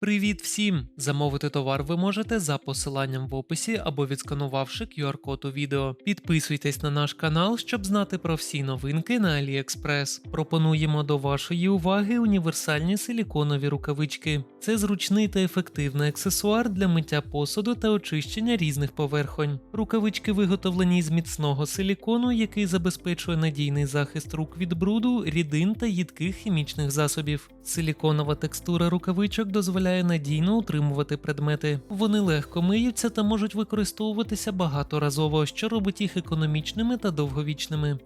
Привіт всім! Замовити товар ви можете за посиланням в описі або відсканувавши QR-код у відео. Підписуйтесь на наш канал, щоб знати про всі новинки на AliExpress. Пропонуємо до вашої уваги універсальні силіконові рукавички. Це зручний та ефективний аксесуар для миття посуду та очищення різних поверхонь. Рукавички виготовлені з міцного силікону, який забезпечує надійний захист рук від бруду, рідин та їдких хімічних засобів. Силіконова текстура рукавичок дозволяє надійно утримувати предмети. Вони легко миються та можуть використовуватися багаторазово, що робить їх економічними та довговічними.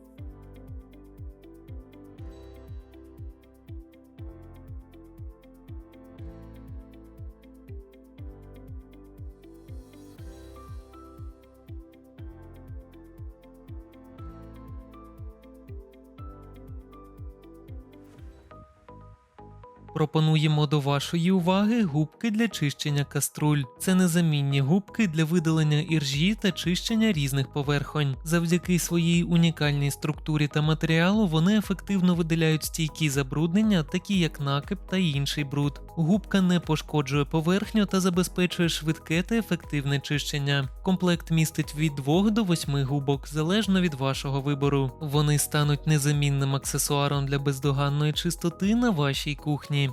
Пропонуємо до вашої уваги губки для чищення каструль. Це незамінні губки для видалення іржі та чищення різних поверхонь. Завдяки своїй унікальній структурі та матеріалу вони ефективно видаляють стійкі забруднення, такі як накип та інший бруд. Губка не пошкоджує поверхню та забезпечує швидке та ефективне чищення. Комплект містить від 2 до 8 губок, залежно від вашого вибору. Вони стануть незамінним аксесуаром для бездоганної чистоти на вашій кухні.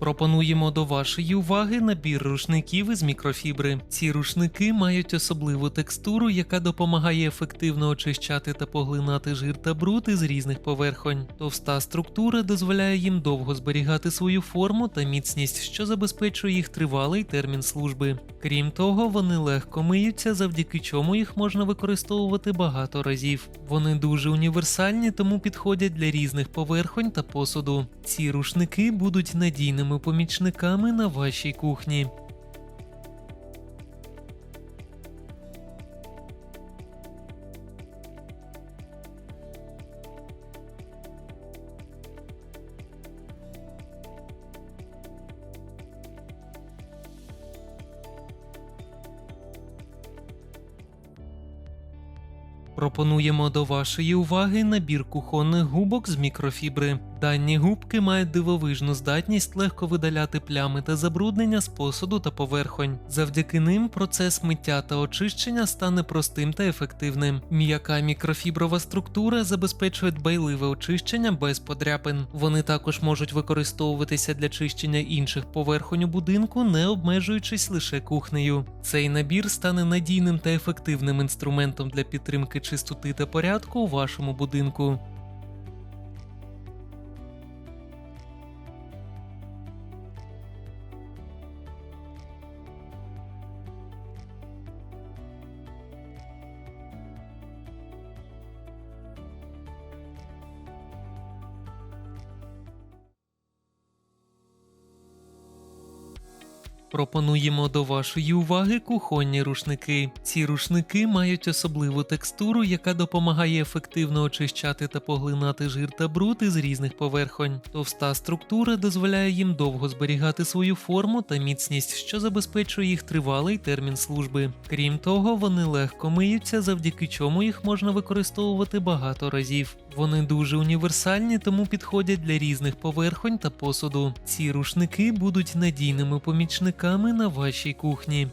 Пропонуємо до вашої уваги набір рушників із мікрофібри. Ці рушники мають особливу текстуру, яка допомагає ефективно очищати та поглинати жир та бруд із різних поверхонь. Товста структура дозволяє їм довго зберігати свою форму та міцність, що забезпечує їх тривалий термін служби. Крім того, вони легко миються, завдяки чому їх можна використовувати багато разів. Вони дуже універсальні, тому підходять для різних поверхонь та посуду. Ці рушники будуть надійними помічниками на вашій кухні. Пропонуємо до вашої уваги набір кухонних губок з мікрофібри. Дані губки мають дивовижну здатність легко видаляти плями та забруднення з посуду та поверхонь. Завдяки ним процес миття та очищення стане простим та ефективним. М'яка мікрофіброва структура забезпечує дбайливе очищення без подряпин. Вони також можуть використовуватися для чищення інших поверхонь у будинку, не обмежуючись лише кухнею. Цей набір стане надійним та ефективним інструментом для підтримки чистоти та порядку у вашому будинку. Пропонуємо до вашої уваги кухонні рушники. Ці рушники мають особливу текстуру, яка допомагає ефективно очищати та поглинати жир та бруд із різних поверхонь. Товста структура дозволяє їм довго зберігати свою форму та міцність, що забезпечує їх тривалий термін служби. Крім того, вони легко миються, завдяки чому їх можна використовувати багато разів. Вони дуже універсальні, тому підходять для різних поверхонь та посуду. Ці рушники будуть надійними помічниками на вашій кухні.